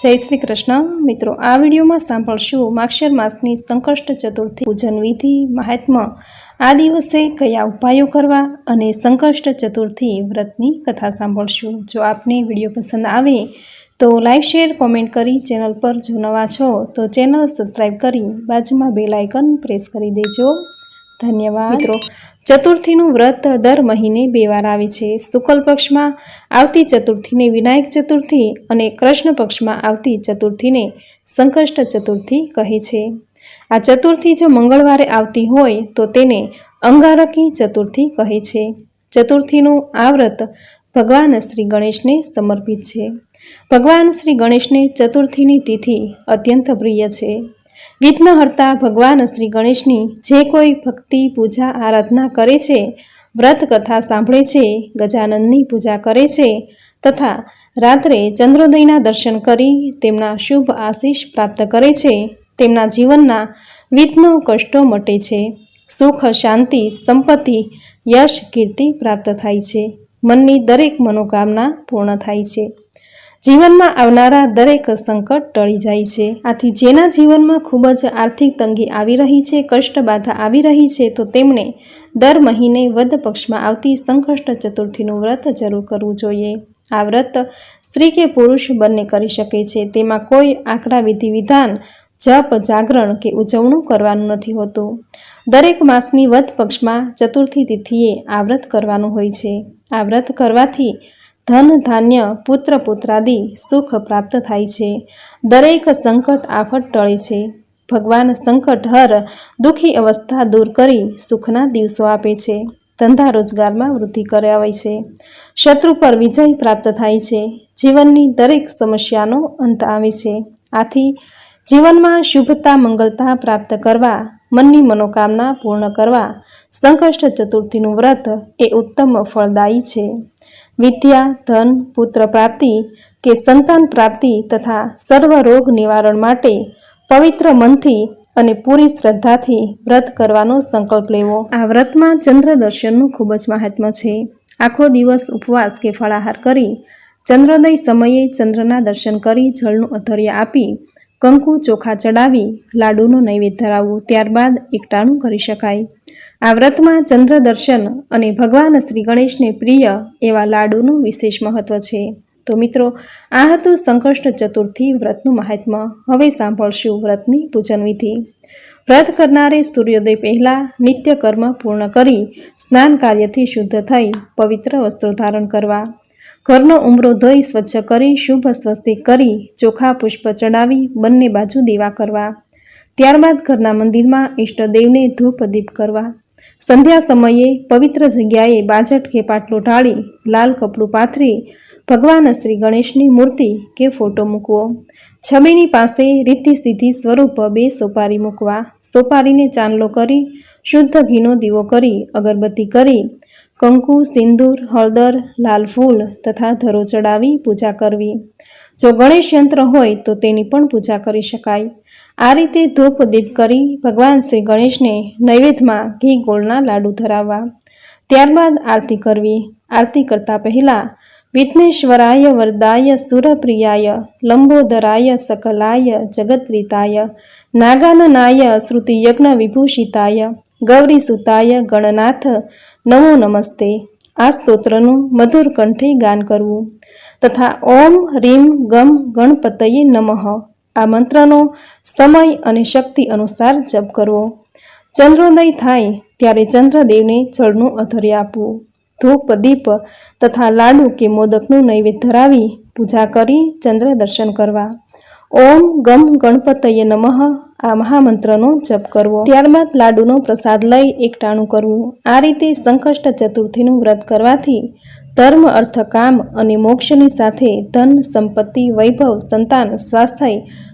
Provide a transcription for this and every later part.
જય શ્રી કૃષ્ણ. મિત્રો, આ વિડીયોમાં સાંભળશું માક્ષર માસની સંકષ્ટ ચતુર્થી પૂજન વિધિ મહાત્મ્ય. આ દિવસે કયા ઉપાયો કરવા અને સંકષ્ટ ચતુર્થી વ્રતની કથા સાંભળશું. જો આપને વીડિયો પસંદ આવે તો લાઇક શેર, કોમેન્ટ કરી ચેનલ પર જો નવા છો તો ચેનલ સબસ્ક્રાઈબ કરી બાજુમાં બેલ આઇકન પ્રેસ કરી દેજો. ધન્યવાદ. મિત્રો, ચતુર્થીનું વ્રત દર મહિને બે વાર આવે છે. શુક્લ પક્ષમાં આવતી ચતુર્થીને વિનાયક ચતુર્થી અને કૃષ્ણ પક્ષમાં આવતી ચતુર્થીને સંકષ્ટ ચતુર્થી કહે છે. આ ચતુર્થી જો મંગળવારે આવતી હોય તો તેને અંગારકી ચતુર્થી કહે છે. ચતુર્થીનું આ વ્રત ભગવાન શ્રી ગણેશને સમર્પિત છે. ભગવાન શ્રી ગણેશને ચતુર્થીની તિથિ અત્યંત પ્રિય છે. વિઘ્નહર્તા ભગવાન શ્રી ગણેશની જે કોઈ ભક્તિ, પૂજા, આરાધના કરે છે, વ્રત કથા સાંભળે છે ગજાનંદની પૂજા કરે છે તથા રાત્રે ચંદ્રોદયના દર્શન કરી તેમના શુભ આશીષ પ્રાપ્ત કરે છે, તેમના જીવનના વિઘ્નો કષ્ટો મટે છે, સુખ, શાંતિ, સંપત્તિ, યશ, કીર્તિ પ્રાપ્ત થાય છે, મનની દરેક મનોકામના પૂર્ણ થાય છે. જીવનમાં આવનારા દરેક સંકટ ટળી જાય છે. આથી જેના જીવનમાં ખૂબ જ આર્થિક તંગી આવી રહી છે કષ્ટ બાધા આવી રહી છે, તો તેમણે દર મહિને વદ પક્ષમાં આવતી સંકષ્ટ ચતુર્થીનું વ્રત જરૂર કરવું જોઈએ. આ વ્રત સ્ત્રી કે પુરુષ બંને કરી શકે છે. તેમાં કોઈ આકરા વિધિ વિધાન, જપ, જાગરણ કે ઉજવણું કરવાનું નથી હોતું. દરેક માસની વધ પક્ષમાં ચતુર્થી તિથિએ આ વ્રત કરવાનું હોય છે. આ વ્રત કરવાથી ધન, ધાન્ય, પુત્ર, પુત્રાદિ સુખ પ્રાપ્ત થાય છે. દરેક સંકટ આફત ટળે છે. ભગવાન સંકટ હર દુઃખી અવસ્થા દૂર કરી સુખના દિવસો આપે છે. ધંધા રોજગારમાં વૃદ્ધિ કરાવે છે. શત્રુ પર વિજય પ્રાપ્ત થાય છે. જીવનની દરેક સમસ્યાનો અંત આવે છે. આથી જીવનમાં શુભતા, મંગલતા પ્રાપ્ત કરવા, મનની મનોકામના પૂર્ણ કરવા, સંકષ્ટ ચતુર્થીનું વ્રત એ ઉત્તમ ફળદાયી છે. વિદ્યા, ધન, પુત્ર પ્રાપ્તિ કે સંતાન પ્રાપ્તિ તથા સર્વ રોગ નિવારણ માટે પવિત્ર મનથી અને પૂરી શ્રદ્ધાથી વ્રત કરવાનો સંકલ્પ લેવો. આ વ્રતમાં ચંદ્ર દર્શનનું ખૂબ જ મહાત્મ્ય છે. આખો દિવસ ઉપવાસ કે ફળાહાર કરી ચંદ્રોદય સમયે ચંદ્રના દર્શન કરી જળનું અધર્ય આપી, કંકુ ચોખા ચડાવી, લાડુનો નૈવેદ્ય ધરાવવું ત્યારબાદ એકટાણું કરી શકાય. આ વ્રતમાં ચંદ્ર દર્શન અને ભગવાન શ્રી ગણેશને પ્રિય એવા લાડુનું વિશેષ મહત્વ છે. તો મિત્રો, આ હતું સંકષ્ટ ચતુર્થી વ્રતનું મહાત્મ્ય હવે સાંભળશું વ્રતની પૂજન વિધિ. વ્રત કરનારે સૂર્યોદય પહેલાં નિત્ય કર્મ પૂર્ણ કરી સ્નાન કાર્યથી શુદ્ધ થઈ પવિત્ર વસ્ત્રો ધારણ કરવા. ઘરનો ઉમરો ધોઈ સ્વચ્છ કરી શુભ સ્વસ્તિક કરી ચોખા પુષ્પ ચડાવી બંને બાજુ દીવા કરવા. ત્યારબાદ ઘરના મંદિરમાં ઈષ્ટદેવને ધૂપ દીપ કરવા. સંધ્યા સમયે પવિત્ર જગ્યાએ બાજટ કે પાટલો ઢાળી, લાલ કપડું પાથરી, ભગવાન શ્રી ગણેશની મૂર્તિ કે ફોટો મૂકવો. છબીની પાસે રીતિ સીધી સ્વરૂપ બે સોપારી મૂકવા. સોપારીને ચાંદલો કરી, શુદ્ધ ઘીનો દીવો કરી, અગરબત્તી કરી, કંકુ, સિંદૂર, હળદર, લાલ ફૂલ તથા ધરો ચડાવી પૂજા કરવી. જો ગણેશ યંત્ર હોય તો તેની પણ પૂજા કરી શકાય. આ રીતે ધૂપ દીપ કરી ભગવાન શ્રી ગણેશને નૈવેદ્યમાં ઘી ગોળના લાડુ ધરાવવા. ત્યારબાદ આરતી કરવી. આરતી કરતા પહેલાં વિઘ્નેશ્વરાય વરદાય સુરપ્રિયાય, લંબોદરાય સકલાય જગતરીતાય, નાગાનનાય શ્રુતિયજ્ઞ વિભૂષિતાય ગૌરીસુતાય ગણનાથ, નમો નમસ્તે. આ સ્તોત્રનું મધુર કંઠે ગાન કરવું. તથા ઓમ, રીમ, ગમ, ગણપતયે નમઃ. આ મંત્રનો સમય અને શક્તિ અનુસાર જપ કરવો. ચંદ્રોદય થાય ત્યારે ચંદ્રદેવને જળનું અધર્ય આપવું. ધૂપ, દીપ તથા લાડુ કે મોદકનું નૈવેદ્ય ધરાવી પૂજા કરી ચંદ્ર દર્શન કરવા. ઓમ ગમ ગણપતયે નમઃ આ મહામંત્રનો જપ કરવો. ત્યારબાદ લાડુનો પ્રસાદ લઈ એકટાણું કરવું. આ રીતે સંકષ્ટ ચતુર્થીનું વ્રત કરવાથી ધર્મ અર્થ કામ અને મોક્ષની સાથે ધન, સંપત્તિ, વૈભવ, સંતાન, સ્વાસ્થ્ય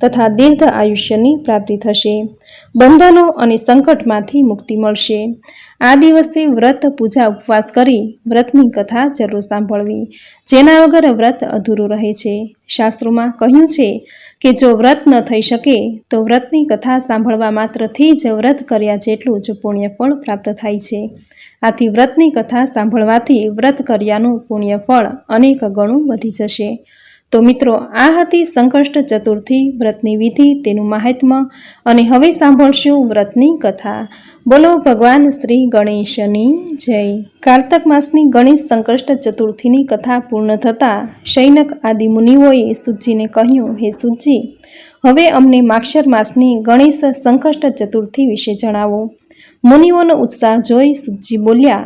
તથા દીર્ઘ આયુષ્યની પ્રાપ્તિ થશે. બંધનો અને સંકટમાંથી મુક્તિ મળશે. આ દિવસે વ્રત, પૂજા, ઉપવાસ કરી વ્રતની કથા જરૂર સાંભળવી, જેના વગર વ્રત અધૂરું રહે છે. શાસ્ત્રોમાં કહ્યું છે કે, જો વ્રત ન થઈ શકે, તો વ્રતની કથા સાંભળવા માત્રથી જ વ્રત કર્યા જેટલું જ પુણ્યફળ પ્રાપ્ત થાય છે. આથી વ્રતની કથા સાંભળવાથી વ્રત કર્યાનું પુણ્ય ફળ અનેક ગણું વધી જશે. તો મિત્રો, આ હતી સંકષ્ટ ચતુર્થી વ્રતની વિધિ તેનું મહાત્મ્ય અને હવે સાંભળશું વ્રતની કથા. બોલો ભગવાન શ્રી ગણેશની જય. કાર્તક માસની ગણેશ સંકષ્ટ ચતુર્થીની કથા પૂર્ણ થતાં શૈનક આદિ મુનિઓએ સુજીને કહ્યું, હે સુજી હવે અમને માક્ષર માસની ગણેશ સંકષ્ટ ચતુર્થી વિશે જણાવો. મુનિઓનો ઉત્સાહ જોઈ સુજી બોલ્યા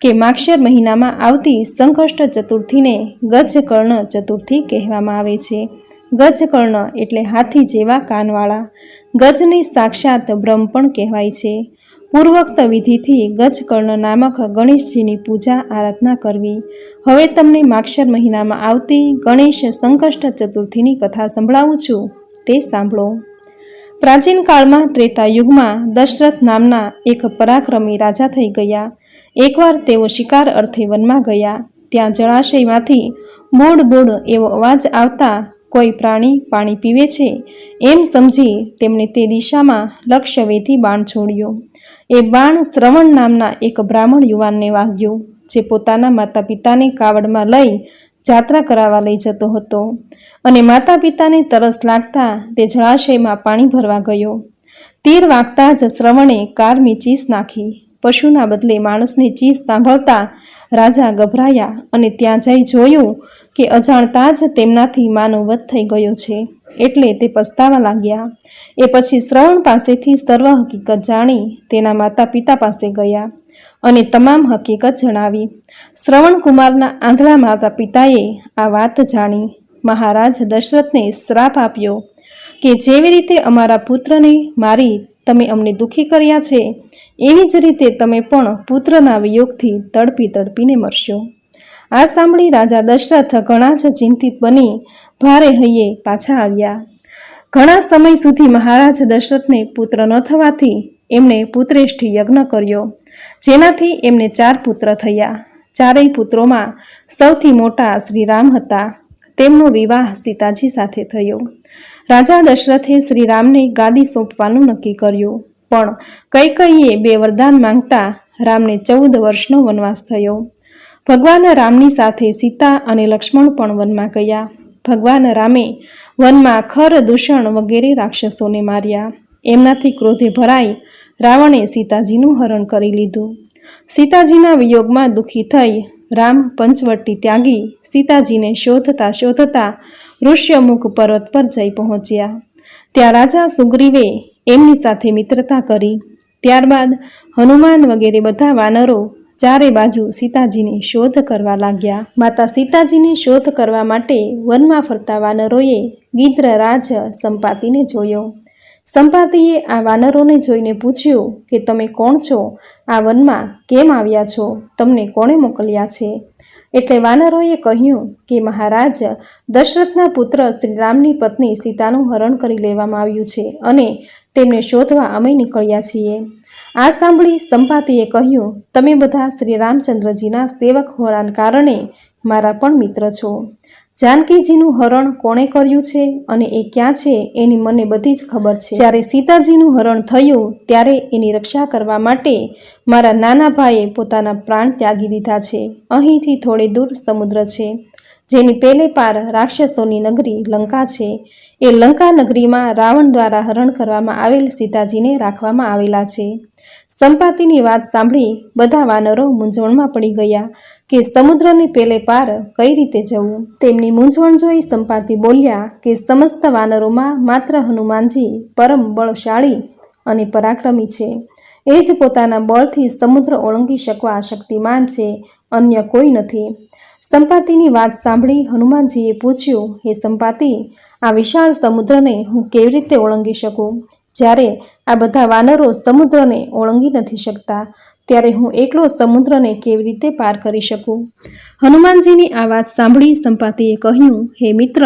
કે માક્ષર મહિનામાં આવતી સંકષ્ટ ચતુર્થીને ગજકર્ણ ચતુર્થી કહેવામાં આવે છે. ગજકર્ણ એટલે હાથી જેવા કાનવાળા. ગજને સાક્ષાત બ્રહ્મ પણ કહેવાય છે. પૂર્વોક્ત વિધિથી ગજકર્ણ નામક ગણેશજીની પૂજા આરાધના કરવી. હવે તમને માક્ષર મહિનામાં આવતી ગણેશ સંકષ્ટ ચતુર્થીની કથા સંભળાવું છું. તે સાંભળો. પ્રાચીન કાળમાં ત્રેતા યુગમાં દશરથ નામના એક પરાક્રમી રાજા થઈ ગયા. એકવાર તેઓ શિકાર અર્થે વનમાં ગયા, ત્યાં જળાશયમાંથી બોડ બોડ એવો અવાજ આવતા, કોઈ પ્રાણી પાણી પીવે છે? એમ સમજી તેમણે તે દિશામાં લક્ષ્યવેધી બાણ છોડ્યો. એ બાણ શ્રવણ નામના એક બ્રાહ્મણ યુવાનને વાગ્યો, જે પોતાના માતા પિતાને કાવડમાં લઈ જાત્રા કરાવવા લઈ જતો હતો અને માતા પિતાને તરસ લાગતા તે જળાશયમાં પાણી ભરવા ગયો. તીર વાગતા જ શ્રવણે કારમી ચીસ નાખી. પશુના બદલે માણસની ચીસ સાંભળતા રાજા ગભરાયા અને ત્યાં જઈ જોયું કે અજાણતા જ તેમનાથી માનવ વધ થઈ ગયો છે. એટલે તે પસ્તાવા લાગ્યા. એ પછી શ્રવણ પાસેથી સર્વ હકીકત જાણી તેના માતા પિતા પાસે ગયા અને તમામ હકીકત જણાવી. શ્રવણ કુમારના આંધળા માતા પિતાએ આ વાત જાણી. મહારાજ દશરથને શ્રાપ આપ્યો કે જેવી રીતે અમારા પુત્રને મારી તમે અમને દુઃખી કર્યા છે એવી જ રીતે તમે પણ પુત્રના વિયોગથી તડપી તડપીને મરશો. આ સાંભળી રાજા દશરથ ઘણા જ ચિંતિત બની ભારે હૈયે પાછા આવ્યા. ઘણા સમય સુધી મહારાજ દશરથને પુત્ર ન થવાથી એમણે પુત્રેષ્ઠી યજ્ઞ કર્યો, જેનાથી એમને ચાર પુત્ર થયા. ચારેય પુત્રોમાં સૌથી મોટા શ્રીરામ હતા. તેમનો વિવાહ સીતાજી સાથે થયો. રાજા દશરથે શ્રીરામને ગાદી સોંપવાનું નક્કી કર્યું. પણ કઈ કઈએ બે વરદાન માંગતા રામને ચૌદ વર્ષનો વનવાસ થયો. ભગવાન રામની સાથે સીતા અને લક્ષ્મણ પણ વનમાં ગયા. ભગવાન રામે વનમાં ખર દૂષણ વગેરે રાક્ષસોને માર્યા. એમનાથી ક્રોધે ભરાઈ રાવણે સીતાજીનું હરણ કરી લીધું. સીતાજીના વિયોગમાં દુઃખી થઈ રામ પંચવટી ત્યાગી સીતાજીને શોધતા શોધતા ઋષ્યમુખ પર્વત પર જઈ પહોંચ્યા. ત્યાં રાજા સુગ્રીવે એમની સાથે મિત્રતા કરી. ત્યારબાદ હનુમાન વગેરે બધા વાનરો ચારે બાજુ સીતાજીની શોધ કરવા લાગ્યા. માતા સીતાજીની શોધ કરવા માટે વનમાં ફરતા વાનરોએ ગીધ્રરાજ સંપાતિને જોયો. સંપાતિએ આ વાનરોને જોઈને પૂછ્યું કે, તમે કોણ છો? આ વનમાં કેમ આવ્યા છો? તમને કોણે મોકલ્યા છે? એટલે વાનરોએ કહ્યું કે, મહારાજ, દશરથના પુત્ર શ્રીરામની પત્ની સીતાનું હરણ કરી લેવામાં આવ્યું છે અને તેમને શોધવા અમે નીકળ્યા છીએ. આ સાંભળી સંપાતીએ કહ્યું, તમે બધા શ્રી રામચંદ્રજીના સેવક હોવાના કારણે મારા પણ મિત્ર છો. જાનકીજીનું હરણ કોણે કર્યું છે અને એ ક્યાં છે એની મને બધી જ ખબર છે. જ્યારે સીતાજીનું હરણ થયું, ત્યારે એની રક્ષા કરવા માટે મારા નાના ભાઈએ પોતાના પ્રાણ ત્યાગી દીધા છે. અહીંથી થોડે દૂર સમુદ્ર છે. જેની પેલે પાર રાક્ષસોની નગરી લંકા છે. એ લંકા નગરીમાં રાવણ દ્વારા હરણ કરવામાં આવેલ સીતાજીને રાખવામાં આવેલા છે. સંપાતિની વાત સાંભળી બધા વાનરો મૂંઝવણમાં પડી ગયા કે સમુદ્રને પેલે પાર કઈ રીતે જવું? તેમની મૂંઝવણ જોઈ સંપાતિ બોલ્યા કે સમસ્ત વાનરોમાં માત્ર હનુમાનજી પરમ બળશાળી અને પરાક્રમી છે. એ જ પોતાના બળથી સમુદ્ર ઓળંગી શકવા શક્તિમાન છે. અન્ય કોઈ નથી. સંપાતિની વાત સાંભળી હનુમાનજીએ પૂછ્યું, હે સંપાતિ, આ વિશાળ સમુદ્રને હું કેવી રીતે ઓળંગી શકું? જ્યારે આ બધા વાનરો સમુદ્રને ઓળંગી નથી શકતા, ત્યારે હું એકલો સમુદ્રને કેવી રીતે પાર કરી શકું? હનુમાનજીની આ વાત સાંભળી સંપાતિએ કહ્યું, હે મિત્ર,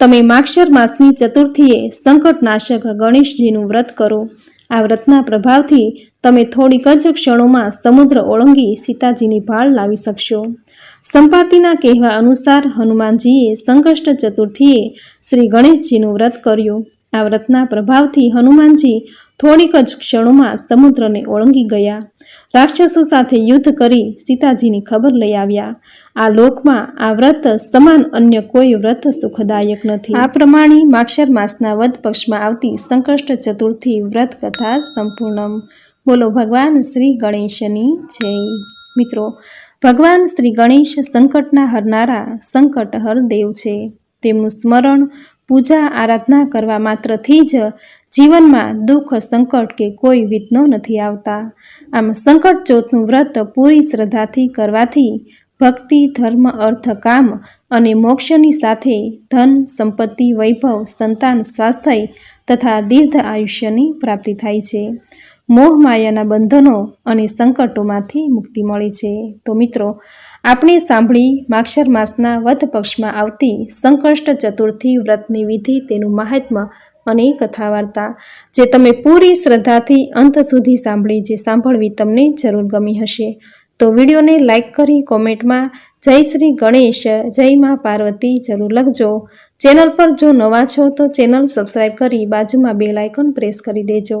તમે માક્ષર માસની ચતુર્થીએ સંકટનાશક ગણેશજીનું વ્રત કરો. આ વ્રતના પ્રભાવથી તમે થોડીક જ ક્ષણોમાં સમુદ્ર ઓળંગી સીતાજીની ભાળ લાવી શકશો. સંપાતિના કહેવા અનુસાર હનુમાનજીએ સંકષ્ટ ચતુર્થીએ શ્રી ગણેશજીનું વ્રત કર્યું. આ વ્રતના પ્રભાવથી હનુમાનજી થોડીક જ ક્ષણોમાં સમુદ્રને ઓળંગી ગયા. રાક્ષસો સાથે યુદ્ધ કરી સીતાજીની ખબર લઈ આવ્યા. આ લોકમાં આ વ્રત સમાન અન્ય કોઈ વ્રત સુખદાયક નથી. આ પ્રમાણે માક્ષર માસના વધ પક્ષમાં આવતી સંકષ્ટ ચતુર્થી વ્રત કથા સંપૂર્ણ બોલો ભગવાન શ્રી ગણેશની જય. મિત્રો ભગવાન શ્રી ગણેશ સંકટના હરનારા સંકટહર દેવ છે. તેમનું સ્મરણ, પૂજા, આરાધના કરવા માત્રથી જ જીવનમાં દુઃખ, સંકટ કે કોઈ વિઘ્નો નથી આવતા. આમ સંકટ ચોથનું વ્રત પૂરી શ્રદ્ધાથી કરવાથી ભક્તિ, ધર્મ, અર્થ, કામ અને મોક્ષની સાથે ધન, સંપત્તિ, વૈભવ, સંતાન, સ્વાસ્થ્ય તથા દીર્ઘ આયુષ્યની પ્રાપ્તિ થાય છે. મોહ માયાના બંધનો અને સંકટોમાંથી મુક્તિ મળી છે. તો મિત્રો, આપણે સાંભળી માક્ષર માસના વધ પક્ષમાં આવતી સંકષ્ટ ચતુર્થી વ્રતની વિધિ તેનું મહાત્મ્ય અને કથા વાર્તા જે તમે પૂરી શ્રદ્ધાથી અંત સુધી સાંભળી જે સાંભળવી તમને જરૂર ગમી હશે. તો વિડીયોને લાઇક કરી કોમેન્ટમાં જય શ્રી ગણેશ, જય મા પાર્વતી જરૂર લખજો. ચેનલ પર જો નવા છો તો ચેનલ સબસ્ક્રાઈબ કરી બાજુમાં બે લાઇકન પ્રેસ કરી દેજો.